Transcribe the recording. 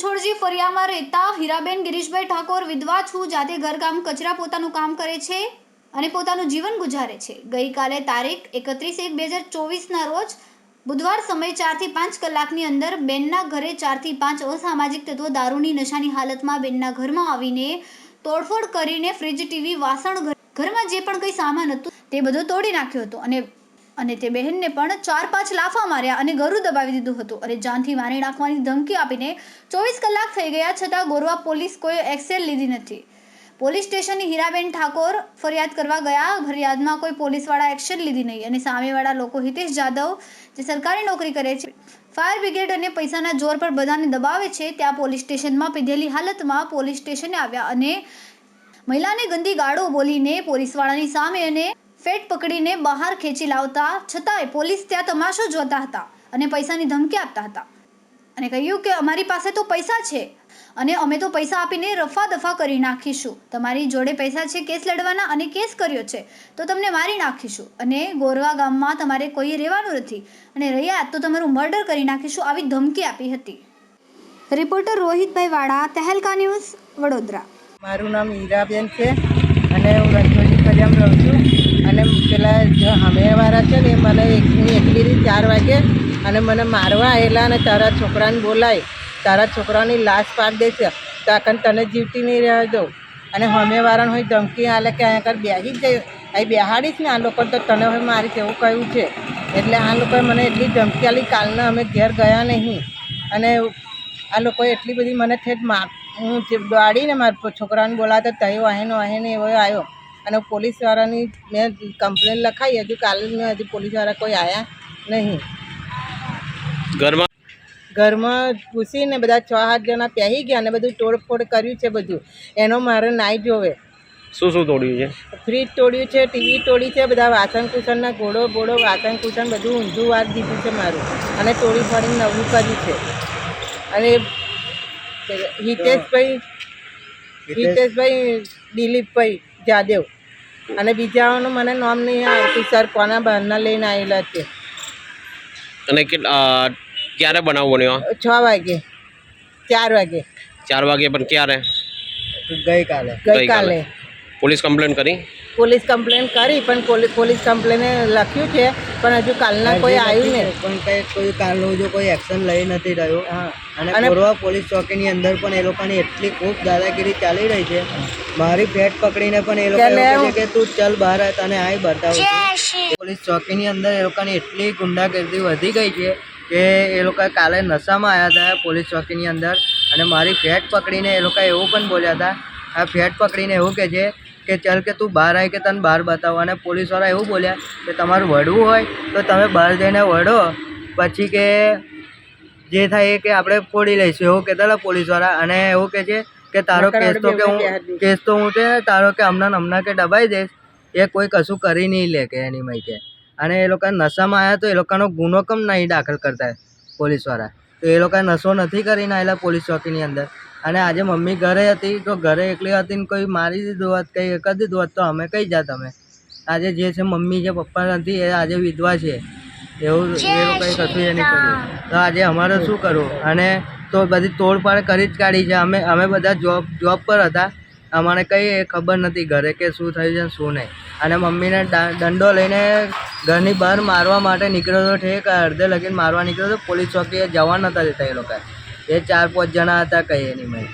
સરજી ફરિયામાં રહેતા હીરાબેન ગિરીશભાઈ ઠાકોર વિધવા છું, જાતે ઘરકામ કચરા પોતાનું કામ કરે છે અને પોતાનું જીવન ગુજારે છે. ગઈકાલે તારીખ એકત્રીસ એક બે હજાર ચોવીસના રોજ બુધવાર સમય ચારથી પાંચ કલાકની અંદર બેનના ઘરે ચારથી પાંચ અસામાજિક તત્વો દારૂની નશાની હાલતમાં બેનના ઘરમાં આવીને તોડફોડ કરીને ફ્રિજ, ટીવી, વાસણ ઘરમાં જે પણ કંઈ સામાન હતું તે બધું તોડી નાખ્યો હતો અને અને તે બહેનને પણ ચાર પાંચ લાફા માર્યા અને ગરુ દબાવી દીધું હતું. અને જાનથી મારી નાખવાની ધમકી આપીને ચોવીસ કલાક થઈ ગયા છતાં ગોરવા પોલીસ કોઈ એક્સેલ લીધી નથી. પોલીસ સ્ટેશનની હીરાબેન ઠાકોર ફરિયાદ કરવા ગયા, ફરિયાદમાં કોઈ પોલીસવાળા એક્શન લીધી નહીં અને સામેવાળા લોકો હિતેશ જાદવ જે સરકારી નોકરી કરે છે, ફાયર બ્રિગેડ અને પૈસાના જોર પર બધાને દબાવે છે, ત્યાં પોલીસ સ્ટેશનમાં પીધેલી હાલતમાં પોલીસ સ્ટેશને આવ્યા અને મહિલાને ગંદી ગાળો બોલીને પોલીસવાળાની સામે અને ફેટ પકડીને બહાર ખેંચી લાવતા, છતાંય પોલીસ ત્યાં તમાશો જોતા હતા અને પૈસાની ધમકી આપતા હતા. અને કહ્યું કે અમારી પાસે તો પૈસા છે અને અમે તો પૈસા આપીને રફા દફા કરી નાખીશું. તમારી જોડે પૈસા છે, કેસ લડવાના અને કેસ કર્યો છે, તો તમને મારી નાખીશું. અને ગોરવા ગામમાં તમારે કોઈ રહેવાનું નથી. અને રહ્યા તો તમારું મર્ડર કરી નાખીશું આવી ધમકી આપી હતી. રિપોર્ટર રોહિતભાઈ વાડા તહેલકા ન્યૂઝ વડોદરા. મારું નામ હીરાબેન છે અને હું રણછોડજી ફરિયામાં રહું છું. પેલા જો સામેવાળા છે ને, મને એક હું એકલી રહી ચાર વાગે અને મને મારવા આવેલા અને તારા છોકરાને બોલાય. તારા છોકરાની લાશ પાડી દેશે તો આખન તને જીવતી નહીં રહેવા દઉં અને હમેવાળાને હોય ધમકી આલે કે અહીંયા આગળ બેસી જ જાય અહીં બેહાડીશ ને આ લોકો તો તને હવે મારી એવું કહ્યું છે. એટલે આ લોકોએ મને એટલી ધમકી આલી કાલના અમે ઘેર ગયા નહીં. અને આ લોકોએ એટલી બધી મને ઠેઠ માર હું દોડીને મારા છોકરાને બોલાવતા તયો આહેનો આહેને એવો આવ્યો. અને પોલીસવાળાની મેં કમ્પ્લેન લખાઈ હજુ કાલે મેં હજુ પોલીસવાળા કોઈ આવ્યા નહીં. ઘરમાં? ઘરમાં ઘૂસીને બધા છ સાત જણા પહેરી ગયા અને બધું તોડફોડ કર્યું છે બધું. એનો મારે નાઈ જોવે. શું શું તોડ્યું છે? ફ્રીજ તોડ્યું છે ટીવી તોડી છે બધા વાસણ કુસનના ઘોડો બોડો વાસણ કુસન બધું ઊંધું વાત દીધું છે મારું. અને તોડી ફોડીને નવું કર્યું છે. અને હિતેશભાઈ હિતેશભાઈ દિલીપભાઈ જાદવ. અને બીજાઓનું મને નામ નહીં આવતું સર કોના બહારના લઈને આવેલા છે? અને કેટલા ક્યારે બનાવ બન્યો છ વાગે ચાર વાગે. ચાર વાગે પણ ક્યારે? ગઈકાલે. ગઈકાલે. ગઈકાલે. પોલીસ કમ્પ્લેન કરી? પોલીસ કમ્પ્લેન કરી પણ પોલીસ કમ્પ્લેને લખ્યું છે પણ હજુ કાલના કોઈ આવ્યું ને. પણ કઈ કોઈ કાલનું જો કોઈ એક્શન લઈ નથી રહ્યું. હા. અને અને- પોલીસ ચોકીની અંદર પણ એ લોકોની એટલી ખૂબ દાદાગીરી ચાલી રહી છે. મારી પેટ પકડીને પણ એ લોકો કે કહે છે કે તું ચલ બહાર તને આ બતાવું છું. પોલીસ ચોકીની અંદર એ લોકોની એટલી ગુંડાગીરી વધી ગઈ છે કે એ લોકો કાલે નશામાં આવ્યા હતા પોલીસ ચોકીની અંદર. અને મારી ફેટ પકડીને એ લોકો એવું પણ બોલ્યા હતા. આ ફેટ પકડીને એવું કહે છે કે ચાલ કે તું બહાર આવી કે તને બહાર બતાવો. અને પોલીસવાળા એવું બોલ્યા કે તમારું વળવું હોય તો તમે બહાર જઈને વળો. પછી કે જે થાય એ કે આપણે ફોડી લઈશું એવું કહેતા હતા પોલીસવાળા. અને એવું કહે છે કે તારો કેસ તો કે હું કેસ તો હું છે તારો કે હમણાં હમણાં કે દબાઈ દઈશ. એ કોઈ કશું કરી નહીં લે કે એની મય કે. અને એ લોકો નશામાં આવ્યા તો એ લોકોનો ગુનો કમ નહીં દાખલ કરતા પોલીસવાળા? તો એ લોકો નશો નથી કરીને આવેલા પોલીસ ચોકીની અંદર. અને આજે મમ્મી ઘરે હતી તો ઘરે એકલી હતી ને કોઈ મારી દીધું હોત કંઈ કરી દીધું હોત તો અમે કઈ જાત અમે? આજે જે છે મમ્મી છે પપ્પા નથી એ આજે વિધવા છે. એવું એવું કંઈ કશું એ નહીં કર્યું. તો આજે અમારે શું કરવું? અને તો બધી તોડફાડ કરી જ કાઢી છે. અમે અમે બધા જોબ જોબ પર હતા. અમારે કંઈ એ ખબર નથી ઘરે કે શું થયું છે ને શું નહીં. અને મમ્મીને દંડો લઈને ઘરની બહાર મારવા માટે નીકળ્યો હતો ઠેક અડધે લગીને મારવા નીકળ્યો હતો પોલીસ ચોકીએ જવા નહોતા દેતા એ લોકો એ ચાર પાંચ જણા હતા કઈ એની મેં